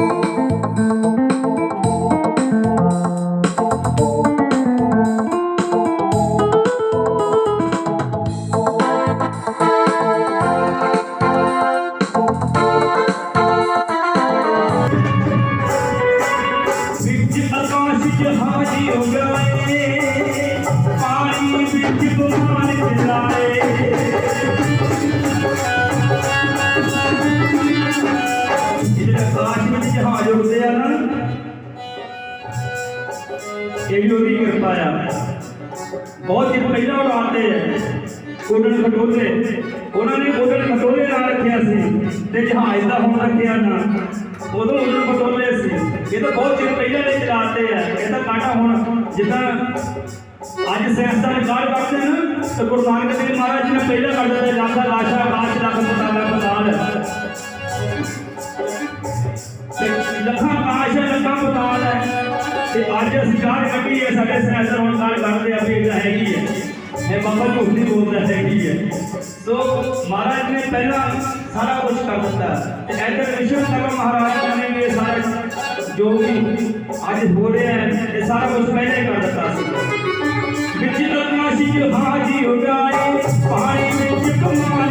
ਵਿੱਚ ਜਹਾਜ਼ ਉੱਡਦੇ ਆ ਨਾ। ਇਹ ਵੀ ਉਹਦੀ ਕਿਰਪਾ ਆ। ਬਹੁਤ ਚਿਰ ਪਹਿਲਾਂ ਉਡਾਉਂਦੇ ਆ ਉਡਣ ਖਟੋਲੇ ਉਹਨਾਂ ਨੇ ਉਡਣ ਖਟੋਲੇ ਨਾਲ ਰੱਖਿਆ ਸੀ ਤੇ ਜਹਾਜ਼ ਦਾ ਹੁਣ ਰੱਖਿਆ ਨਾ। ਉਦੋਂ ਉਡਣ ਖਟੋਲੇ ਸੀ। ਇਹ ਤਾਂ ਬਹੁਤ ਚਿਰ ਪਹਿਲਾਂ ਦੇ ਚਲਾਤੇ ਆ। ਇਹ ਤਾਂ ਕਾਟਾ ਹੁਣ ਜਿੱਦਾਂ ਅੱਜ ਸਿਆਸਤਾਂ ਨੇ ਗਾਲ ਕੱਢਦੇ ਤੇ ਗੁਰੂ ਨਾਨਕ ਦੇਵ ਮਹਾਰਾਜ ਜੀ ਨੇ ਪਹਿਲਾਂ ਕੱਢ ਦਿੱਤੇ, ਲਾਖਾ ਲਾਸ਼ਾ ਆਕਾਸ਼ ਲੱਖ ਪਤਾਲਾ ਅੱਜ ਅਸੀਂ ਗਾਲ ਕੱਢੀ ਹੈ, ਸਾਡੇ ਸਿਆਸਤ ਹੁਣ ਗਾਲ ਕੱਢਦੇ ਆ ਵੀ ਇਹ ਹੈਗੀ ਹੈ। ਇਹ ਬਾਬਾ ਝੂਠ ਨਹੀਂ ਬੋਲਦਾ ਹੈਗੀ ਹੈ। ਸੋ ਮਹਾਰਾਜ ਨੇ ਪਹਿਲਾਂ ਸਾਰਾ ਕੁਝ ਕਰ ਦਿੱਤਾ। ਤੇ ਇੱਧਰ ਵਿਸ਼ਵ ਨਗਰ ਮਹਾਰਾਜ ਨੇ ਵੀ ਇਹ ਸਾਰੇ, ਜੋ ਵੀ ਅੱਜ ਹੋ ਰਿਹਾ ਹੈ, ਇਹ ਸਾਰਾ ਕੁਝ ਪਹਿਲਾਂ ਹੀ ਕਰ ਦਿੱਤਾ ਸੀ। ਵਿੱਚ ਅਕਾਸ਼ੀ ਚ ਹਾਜੀ ਹੋ ਜਾਏ ਪਾਣੀ ਵਿੱਚ ਕਮਾਲ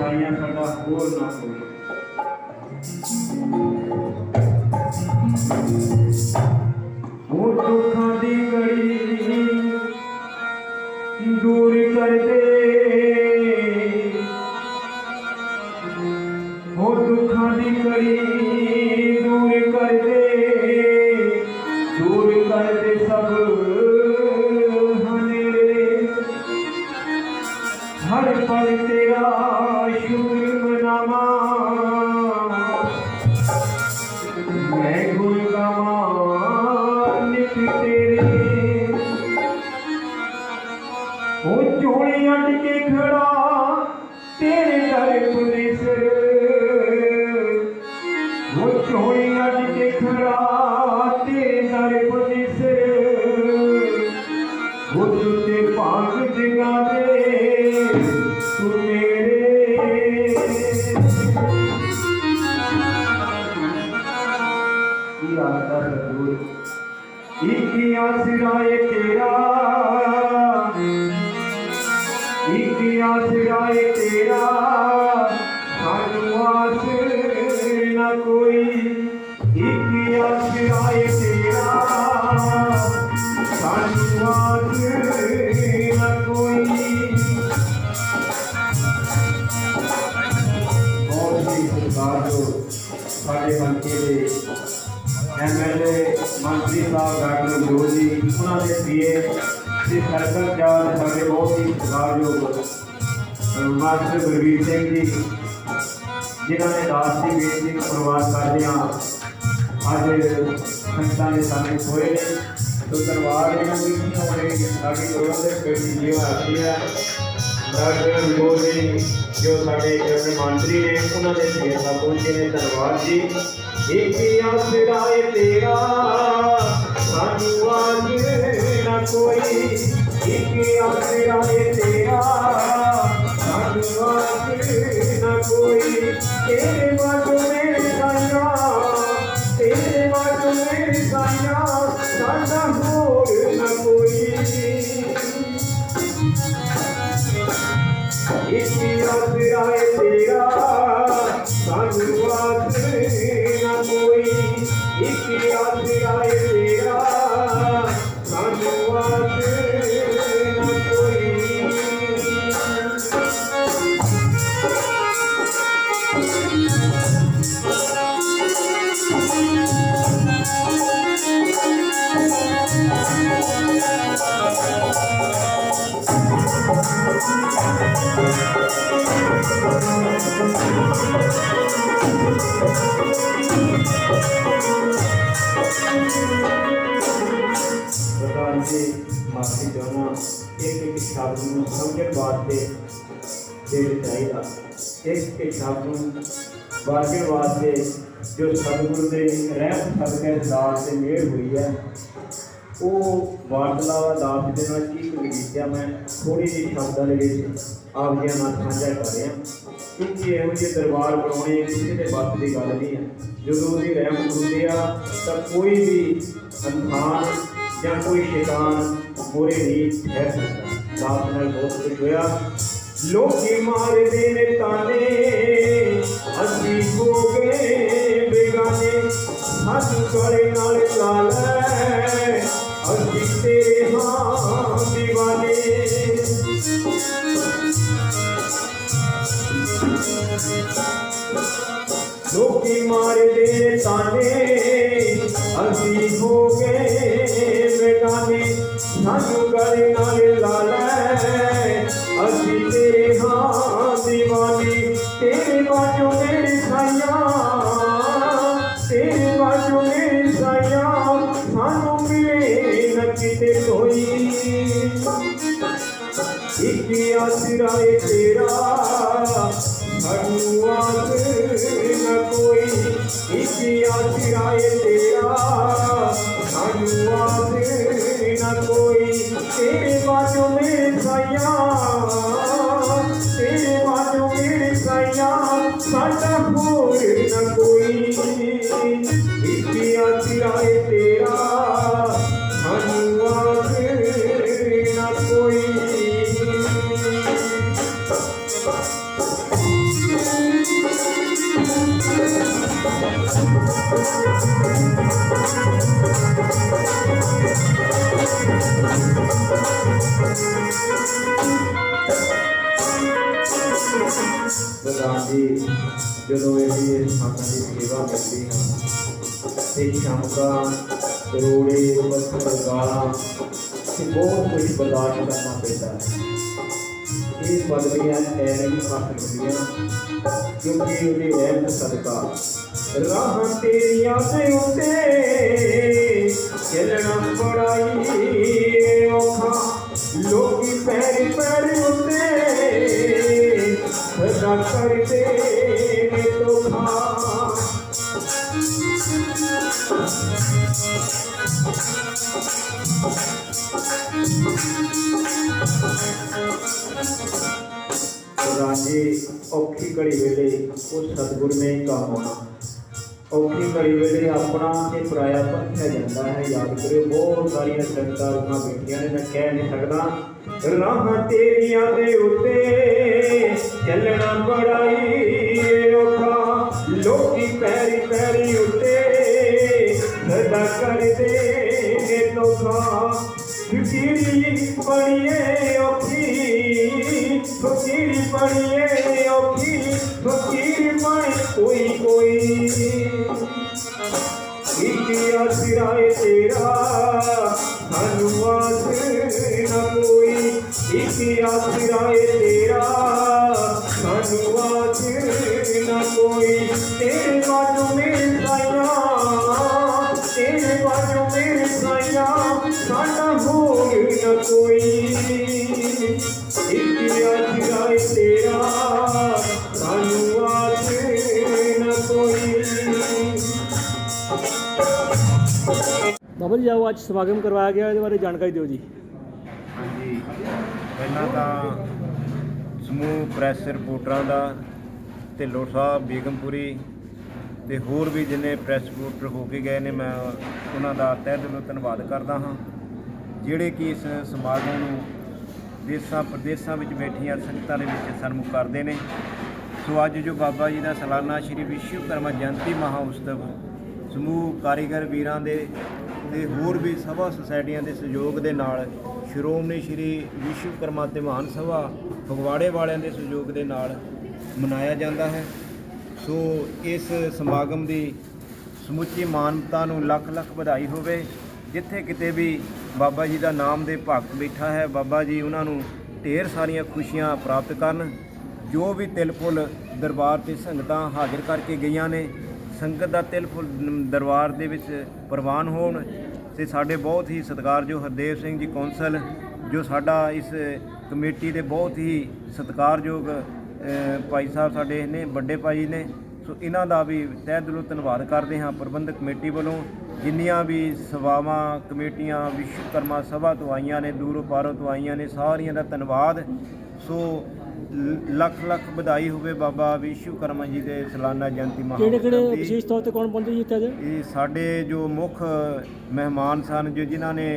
ਸਾਈਆਂ ਸਾਡਾ ਹੋਰ ਨਾ ਹੋਏ ਉਹ ਦੁੱਖਾਂ ਦੀ ਘੜੀ ਦੂਰ ਹਰ ਤੇਰਾ ਸ਼ੁਕਰ ਮਨਾਵਾਂ। ਮੈਂ ਗੁਣ ਗਾਵਾਂ ਨਿਤ ਤੇਰੇ। ਉਹ ਝੋਲੀ ਅੱਟ ਕੇ ਖੜਾ ਤੇ ਚਾਰ ਸਾਡੇ ਬਹੁਤ ਹੀ ਸਰਕਾਰਯੋਗ ਮਾਸਟਰ ਗੁਰਵੀਰ ਸਿੰਘ ਜੀ, ਜਿਨ੍ਹਾਂ ਨੇ ਦਾਸ ਦੀ ਬੇਨਤੀ ਨੂੰ ਪ੍ਰਵਾਨ ਕਰਦਿਆਂ ਅੱਜ ਸੰਗਤਾਂ ਦੇ ਸਾਹਮਣੇ ਹੋਏ ਤੋ ਦਰਬਾਰ ਇਹਨਾਂ ਦੀ ਹੋਣੇ ਸਾਡੀ ਕੋਲ ਦੇ ਬੇਟੀ ਜੀ ਆਤੀ ਹੈ। ਡਾਕਟਰ ਜੋੜ ਜੀ, ਜੋ ਸਾਡੇ ਕੈਬਨਿਟ ਮੰਤਰੀ ਨੇ, ਉਹਨਾਂ ਦੇ ਸੇਵਾ ਪਹੁੰਚੇ ਨੇ। ਧੰਨਵਾਦ ਜੀ, ਇੱਕ ਆਸਰਾ ਏ ਤੇਰਾ। ਸਾਨੂੰ ਆਜ ਨਾ ਕੋਈ ਇੱਕ ਆਸਰਾ ਏ ਤੇਰਾ ਸਾਨੂੰ ਨਾ ਕੋਈ ਤੇਰੇ ਬਾਝੋਂ ਮੇਰੇ ਸਾਇਆ ਤੇਰੇ ਬਾਝੋਂ ਮੇਰੇ ਸਾਇਆ ਪ੍ਰਧਾਨ ਜੀ ਮਾਫੀ ਚਾਹੁੰਦਾ ਇੱਕ ਇੱਕ ਸ਼ਬਦ ਨੂੰ ਸਮਝਣ ਵਾਸਤੇ ਦੇਣਾ ਚਾਹੀਦਾ ਇੱਕ ਇੱਕ ਸ਼ਬਦ ਨੂੰ ਵਾਚਣ ਵਾਸਤੇ ਜੋ ਸਤਿਗੁਰ ਦੇ ਰਹਿਮ ਸਦਕੇ ਦਾਸ ਤੇ ਮਿਹਰ ਹੋਈ ਹੈ ਉਹ ਵਾਰਤਲਾਵਾ ਦਾਸ ਦੇ ਨਾਲ ਕੀ ਵਿਗਿਆ ਮੈਂ ਥੋੜੀ ਜਿਹੀ ਸ਼ਬਦਾਂ ਦੇ ਵਿੱਚ ਆਪ ਜੀ ਨਾਲ ਸਾਂਝਾ ਕਰ ਰਿਹਾ ਕਿਉਂਕਿ ਇਹੋ ਜਿਹੇ ਦਰਬਾਰ ਬਣਾਉਣੇ ਕਿਸੇ ਦੇ ਵੱਸ ਦੀ ਗੱਲ ਨਹੀਂ ਹੈ। ਜਦੋਂ ਉਹਦੀ ਰਹਿਮਤ ਹੁੰਦੀ ਆ, ਤਾਂ ਕੋਈ ਵੀ ਇਨਸਾਨ ਜਾਂ ਕੋਈ ਸ਼ੈਤਾਨ ਮੋਰੇ ਨਹੀਂ ਠਹਿਰ ਸਕਦਾ। ਦਾਸ ਨਾਲ ਬਹੁਤ ਕੁਝ ਹੋਇਆ। ਲੋਕੀ ਮਾਰਦੇ ਨੇ ਤਾਨੇ ਅਸੀਂ ਹੋ ਗਏ ਬੇਗਾਨੇ ਸਾਨੂੰ ਕਰੇ ਨਾਲ ਲਾ ਇੱਕ ਆਸਰਾ ਏ ਤੇਰਾ ਸਾਨੂੰ ਆਸ ਨਾ ਕੋਈ ਇੱਕ ਆਸਰਾ ਏ ਤੇਰਾ ਸਾਨੂੰ ਆਸ ਨਾ ਕੋਈ ਤੇਰੇ ਬਾਝੋਂ ਮੇਰੇ ਸਾਈਆਂ ਪ੍ਰਧਾਨ ਜੀ ਜਦੋਂ ਇਹ ਸਾਡਾ ਦੀ ਸੇਵਾ ਕਰਦੇ ਹੈ ਤੇ ਸ਼ਾਮਕਾ ਰੋੜੇ, ਪੱਥਰ, ਗਾਲਾਂ ਤੇ ਬਹੁਤ ਕੁਝ ਬਰਦਾਸ਼ਤ ਕਰਨਾ ਪੈਂਦਾ ਹੈ। ਇਹ ਪਦਵੀਆਂ ਐਵੇਂ ਨਹੀਂ ਹਾਸਲ ਹੁੰਦੀਆਂ ਕਿਉਂਕਿ ਉਹਦੇ ਰਹਿਮਤ ਸਦਕਾ। ਰਾਹਾਂ ਤੇਰੀਆਂ ਤੇ ਉੱਤੇ ਚੱਲਣਾ ਬੜਾਈ ਔਖਾ, ਲੋਕੀ ਪੈਰ ਪੈਰ ਉੱਤੇ ਸਦਾ ਕਰਦੇ ਨੇ ਤੋਖਾ ਰਾਜੇ ਔਖੀ ਘੜੀ ਵੇਲੇ ਉਹ ਸਤਿਗੁਰ ਨੇ ਹੀ ਕੰਮ ਆਉਣਾ ਔਖੀ ਘੜੀ ਵੇਲੇ ਆਪਣਾ ਤੇ ਪਰਾਇਆ ਪੱਥਿਆ ਜਾਂਦਾ ਹੈ। ਯਾਦ ਕਰਿਓ, ਬਹੁਤ ਸਾਰੀਆਂ ਸੰਗਤਾਂ ਉਹਨਾਂ ਬੈਠੀਆਂ ਨੇ, ਮੈਂ ਕਹਿ ਨਹੀਂ ਸਕਦਾ। ਰਾਹਾਂ ਤੇਰੀਆਂ ਦੇ ਉੱਤੇ ਚੱਲਣਾ ਬੜਾ ਹੀ ਔਖਾ। ਲੋਕੀ ਪੈਰੀ ਪੈਰੀ ਉੱਤੇ ਸਦਾ ਕਰਦੇ ਨੇ ਤੋਖਾ ਫਕੀਰੀ ਬਣੀਏ ਔਖੀ ਫਕੀਰੀ ਬਣੀਏ ਔਖੀ ਫਕੀਰ ਬਣ ਕੋਈ ਇਤਿਆ ਸਿਰਾਏ ਤੇਰਾ ਸਾਨੂੰ ਆਸ ਨਾ ਕੋਈ ਇਤਿਆ ਸਿਰਾਏ ਤੇਰਾ ਸਾਨੂੰ ਆਸ ਨਾ ਕੋਈ ਤੇਰੇ ਬਾਝੋਂ ਮੇਰੇ ਜੀ, ਆਓ ਅੱਜ ਸਮਾਗਮ ਕਰਵਾਇਆ ਗਿਆ, ਇਹਦੇ ਬਾਰੇ ਜਾਣਕਾਰੀ ਦਿਓ ਜੀ। ਹਾਂਜੀ, ਪਹਿਲਾਂ ਤਾਂ ਸਮੂਹ ਪ੍ਰੈਸ ਰਿਪੋਰਟਰਾਂ ਦਾ ਤੇ ਲੋਟ ਸਾਹਿਬ ਬੇਗਮਪੁਰੀ ਤੇ ਹੋਰ ਵੀ ਜਿੰਨੇ ਪ੍ਰੈਸ ਰਿਪੋਰਟਰ ਹੋ ਕੇ ਗਏ ਨੇ, ਮੈਂ ਉਹਨਾਂ ਦਾ ਤਹਿ ਦਿਲੋਂ ਧੰਨਵਾਦ ਕਰਦਾ ਹਾਂ। ਜਿਹੜੇ ਕਿ ਇਸ ਸਮਾਗਮ ਨੂੰ ਦੇਸਾਂ ਪ੍ਰਦੇਸਾਂ ਵਿੱਚ ਬੈਠੀਆਂ ਸੰਗਤਾਂ ਦੇ ਵਿੱਚ ਸਨਮੁਖ ਕਰਦੇ ਨੇ। ਸੋ ਅੱਜ ਜੋ ਬਾਬਾ ਜੀ ਦਾ ਸਾਲਾਨਾ ਸ਼੍ਰੀ ਵਿਸ਼ਵਕਰਮਾ ਜਯੰਤੀ ਮਹਾਉਤਸਵ ਸਮੂਹ ਕਾਰੀਗਰ ਵੀਰਾਂ ਦੇ ਤੇ ਹੋਰ ਵੀ ਸਭਾ ਸੁਸਾਇਟੀਆਂ ਦੇ ਸਹਿਯੋਗ ਦੇ ਨਾਲ ਸ਼੍ਰੋਮਣੀ ਸ਼੍ਰੀ ਵਿਸ਼ਵਕਰਮਾ ਤੇ ਮਹਾਨ ਸਭਾ ਫਗਵਾੜੇ ਵਾਲਿਆਂ ਦੇ ਸਹਿਯੋਗ ਦੇ ਨਾਲ ਮਨਾਇਆ ਜਾਂਦਾ ਹੈ। ਸੋ ਇਸ ਸਮਾਗਮ ਦੀ ਸਮੁੱਚੀ ਮਾਨਵਤਾ ਨੂੰ ਲੱਖ ਲੱਖ ਵਧਾਈ ਹੋਵੇ। ਜਿੱਥੇ ਕਿਤੇ ਵੀ ਬਾਬਾ ਜੀ ਦਾ ਨਾਮ ਦੇ ਭਗਤ ਬੈਠਾ ਹੈ, ਬਾਬਾ ਜੀ ਉਹਨਾਂ ਨੂੰ ਢੇਰ ਸਾਰੀਆਂ ਖੁਸ਼ੀਆਂ ਪ੍ਰਾਪਤ ਕਰਨ। ਜੋ ਵੀ ਤਿਲ ਫੁੱਲ ਦਰਬਾਰ ਤੇ ਸੰਗਤਾਂ ਹਾਜ਼ਰ ਕਰਕੇ ਗਈਆਂ ਨੇ ਸੰਗਤ ਦਾ ਤਿਲ ਫੁੱਲ ਦਰਬਾਰ ਦੇ ਵਿੱਚ ਪ੍ਰਵਾਨ ਹੋਣ ਤੇ ਸਾਡੇ ਬਹੁਤ ਹੀ ਸਤਿਕਾਰਯੋਗ ਹਰਦੇਵ ਸਿੰਘ ਜੀ ਕੌਂਸਲ, ਜੋ ਸਾਡਾ ਇਸ ਕਮੇਟੀ ਦੇ ਬਹੁਤ ਹੀ ਸਤਿਕਾਰਯੋਗ ਭਾਈ ਸਾਹਿਬ ਸਾਡੇ ਨੇ, ਵੱਡੇ ਭਾਈ ਨੇ, ਸੋ ਇਹਨਾਂ ਦਾ ਵੀ ਤਹਿ ਦਿਲੋਂ ਧੰਨਵਾਦ ਕਰਦੇ ਹਾਂ ਪ੍ਰਬੰਧਕ ਕਮੇਟੀ ਵੱਲੋਂ, ਜਿੰਨੀਆਂ ਵੀ ਸਭਾਵਾਂ ਕਮੇਟੀਆਂ, ਵਿਸ਼ਵਕਰਮਾ ਸਭਾ ਤੋਂ ਆਈਆਂ ਨੇ, ਦੂਰੋਂ ਪਾਰੋਂ ਤੋਂ ਆਈਆਂ ਨੇ, ਸਾਰੀਆਂ ਦਾ ਧੰਨਵਾਦ। ਸੋ ਲੱਖ ਲੱਖ ਵਧਾਈ ਹੋਵੇ ਬਾਬਾ ਵਿਸ਼ਵਕਰਮਾ ਜੀ ਦੇ ਸਾਲਾਨਾ ਜਯੰਤੀ ਕਿਹੜੇ ਕਿਹੜੇ ਦੀ। ਵਿਸ਼ੇਸ਼ ਤੌਰ ਤੇ ਕੌਣ ਪਹੁੰਚੇ ਜੀ ਇੱਥੇ ਅੱਜ? ਇਹ ਸਾਡੇ ਜੋ ਮੁੱਖ ਮਹਿਮਾਨ ਸਨ ਜੋ ਜਿਨ੍ਹਾਂ ਨੇ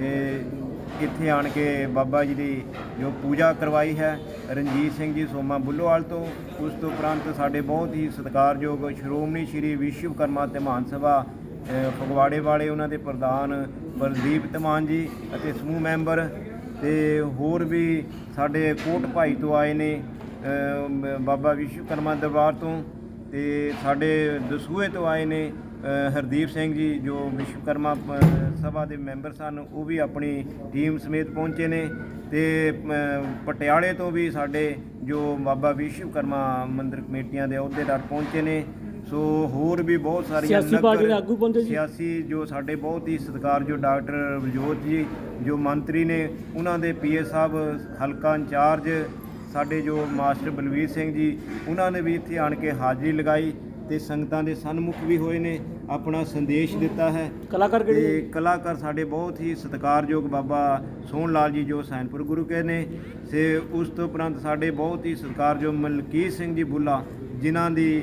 ਇਹ ਇੱਥੇ ਆਣ ਕੇ ਬਾਬਾ ਜੀ ਦੀ ਜੋ ਪੂਜਾ ਕਰਵਾਈ ਹੈ ਰਣਜੀਤ ਸਿੰਘ ਜੀ ਸੋਮਾ ਬੁੱਲੋਵਾਲ ਤੋਂ ਉਸ ਤੋਂ ਉਪਰੰਤ ਸਾਡੇ ਬਹੁਤ ਹੀ ਸਤਿਕਾਰਯੋਗ ਸ਼੍ਰੋਮਣੀ ਸ਼੍ਰੀ ਵਿਸ਼ਵਕਰਮਾ ਤੇ ਮਹਾਨ ਸਭਾ ਅ, ਫਗਵਾੜੇ ਵਾਲੇ ਉਹਨਾਂ ਦੇ ਪ੍ਰਧਾਨ ਪ੍ਰਦੀਪ ਧਮਾਨ ਜੀ ਅਤੇ ਸਮੂਹ ਮੈਂਬਰ ਤੇ ਹੋਰ ਵੀ ਸਾਡੇ ਕੋਟ ਭਾਈ ਤੋਂ ਆਏ ਨੇ ਬਾਬਾ ਵਿਸ਼ਵਕਰਮਾ ਦਰਬਾਰ ਤੋਂ ਤੇ ਸਾਡੇ ਦਸੂਏ ਤੋਂ ਆਏ ਨੇ ਹਰਦੀਪ ਸਿੰਘ ਜੀ ਜੋ ਵਿਸ਼ਵਕਰਮਾ ਸਭਾ ਦੇ ਮੈਂਬਰ ਸਨ, ਉਹ ਵੀ ਆਪਣੀ ਟੀਮ ਸਮੇਤ ਪਹੁੰਚੇ ਨੇ ਤੇ ਪਟਿਆਲੇ ਤੋਂ ਵੀ ਸਾਡੇ ਜੋ ਬਾਬਾ ਵਿਸ਼ਵਕਰਮਾ ਮੰਦਿਰ ਕਮੇਟੀਆਂ ਦੇ ਅਹੁਦੇਦਾਰ ਪਹੁੰਚੇ ਨੇ ਸੋ ਹੋਰ ਵੀ ਬਹੁਤ ਸਾਰੀਆਂ ਸਿਆਸੀ ਪਾਰਟੀ ਦੇ ਆਗੂ ਪਹੁੰਚੇ ਜੀ? ਸਿਆਸੀ ਜੋ ਸਾਡੇ ਬਹੁਤ ਹੀ ਸਤਿਕਾਰਯੋਗ ਡਾਕਟਰ ਵਿਜੋਤ ਜੀ ਜੋ ਮੰਤਰੀ ਨੇ ਉਹਨਾਂ ਦੇ ਪੀਏ ਸਾਹਿਬ ਹਲਕਾ ਇੰਚਾਰਜ ਸਾਡੇ ਜੋ ਮਾਸਟਰ ਬਲਵੀਰ ਸਿੰਘ ਜੀ ਉਹਨਾਂ ਨੇ ਵੀ ਇੱਥੇ ਆਣ ਕੇ ਹਾਜ਼ਰੀ ਲਗਾਈ ਤੇ ਸੰਗਤਾਂ ਦੇ ਸਨਮੁਖ ਵੀ ਹੋਏ ਨੇ ਆਪਣਾ ਸੰਦੇਸ਼ ਦਿੱਤਾ ਹੈ ਕਲਾਕਾਰ ਕਿਹੜੇ ਤੇ? ਕਲਾਕਾਰ ਸਾਡੇ ਬਹੁਤ ਹੀ ਸਤਿਕਾਰਯੋਗ ਬਾਬਾ ਸੋਹਣ ਲਾਲ ਜੀ ਜੋ ਸੈਨਪੁਰ ਗੁਰੂ ਕੇ ਨੇ ਤੇ ਉਸ ਤੋਂ ਉਪਰੰਤ ਸਾਡੇ ਬਹੁਤ ਹੀ ਸਤਿਕਾਰਯੋਗ ਮਲਕੀਤ ਸਿੰਘ ਜੀ ਬੁੱਲਾ ਜਿਨ੍ਹਾਂ ਦੀ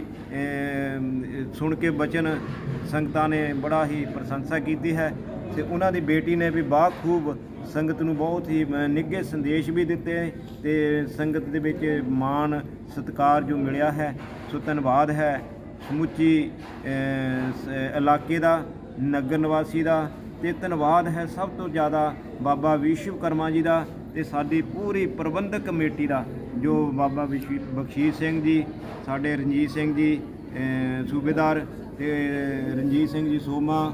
ਸੁਣ ਕੇ ਬਚਨ ਸੰਗਤਾਂ ਨੇ ਬੜਾ ਹੀ ਪ੍ਰਸ਼ੰਸਾ ਕੀਤੀ ਹੈ ਤੇ ਉਹਨਾਂ ਦੀ ਬੇਟੀ ਨੇ ਵੀ ਬਾਖੂਬ ਸੰਗਤ ਨੂੰ ਬਹੁਤ ਹੀ ਨਿੱਘੇ ਸੰਦੇਸ਼ ਵੀ ਦਿੱਤੇ ਤੇ ਸੰਗਤ ਦੇ ਵਿੱਚ ਮਾਣ, ਸਤਿਕਾਰ ਜੋ ਮਿਲਿਆ ਹੈ, ਸੋ ਧੰਨਵਾਦ ਹੈ। ਸਮੁੱਚੀ ਇਲਾਕੇ ਦਾ, ਨਗਰ ਨਿਵਾਸੀ ਦਾ ਤੇ ਧੰਨਵਾਦ ਹੈ ਸਭ ਤੋਂ ਜ਼ਿਆਦਾ ਬਾਬਾ ਵਿਸ਼ਵਕਰਮਾ ਜੀ ਦਾ ਤੇ ਸਾਡੀ ਪੂਰੀ ਪ੍ਰਬੰਧਕ ਕਮੇਟੀ ਦਾ। ਜੋ ਬਾਬਾ ਵਿਸ਼ਵ ਬਖਸ਼ੀਸ਼ ਸਿੰਘ ਜੀ, ਸਾਡੇ ਰਣਜੀਤ ਸਿੰਘ ਜੀ ਸੂਬੇਦਾਰ ਤੇ ਰਣਜੀਤ ਸਿੰਘ ਜੀ ਸੋਮਾ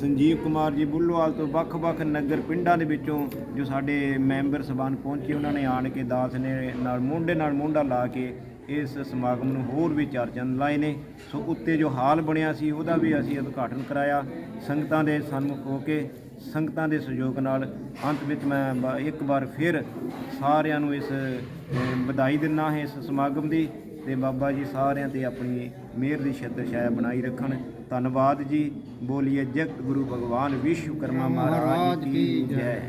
ਸੰਜੀਵ ਕੁਮਾਰ ਜੀ ਬੁੱਲੋਵਾਲ ਤੋਂ ਵੱਖ-ਵੱਖ ਨਗਰ ਪਿੰਡਾਂ ਦੇ ਵਿੱਚੋਂ ਜੋ ਸਾਡੇ ਮੈਂਬਰ ਸਬਾਨ ਪਹੁੰਚੇ, ਉਹਨਾਂ ਨੇ ਆਣ ਕੇ ਦਾਸ ਨੇ ਨਾਲ ਮੋਢੇ ਨਾਲ ਮੋਢਾ ਲਾ ਕੇ ਇਸ ਸਮਾਗਮ ਨੂੰ ਹੋਰ ਵੀ ਚਾਰ ਚੰਦ ਲਾਏ ਨੇ। ਸੋ ਉੱਤੇ ਜੋ ਹਾਲ ਬਣਿਆ ਸੀ, ਉਹਦਾ ਵੀ ਅਸੀਂ ਉਦਘਾਟਨ ਕਰਾਇਆ। ਸੰਗਤਾਂ ਦੇ ਸਨਮੁਖ ਹੋ ਕੇ ਸੰਗਤਾਂ ਦੇ ਸਹਿਯੋਗ ਨਾਲ ਅੰਤ ਵਿੱਚ ਮੈਂ ਇੱਕ ਵਾਰ ਫਿਰ ਸਾਰਿਆਂ ਨੂੰ ਇਸ ਵਧਾਈ ਦਿੰਦਾ ਹਾਂ ਇਸ ਸਮਾਗਮ ਦੀ ਤੇ ਬਾਬਾ ਜੀ ਸਾਰਿਆਂ ਤੇ ਆਪਣੀ ਮਿਹਰ ਦੀ ਛਤਰ ਛਾਇਆ ਬਣਾਈ ਰੱਖਣ। ਧੰਨਵਾਦ ਜੀ। ਬੋਲੀਏ ਜਗਤ ਗੁਰੂ ਭਗਵਾਨ ਵਿਸ਼ਵਕਰਮਾ ਮਹਾਰਾਜ ਕੀ ਜੈ।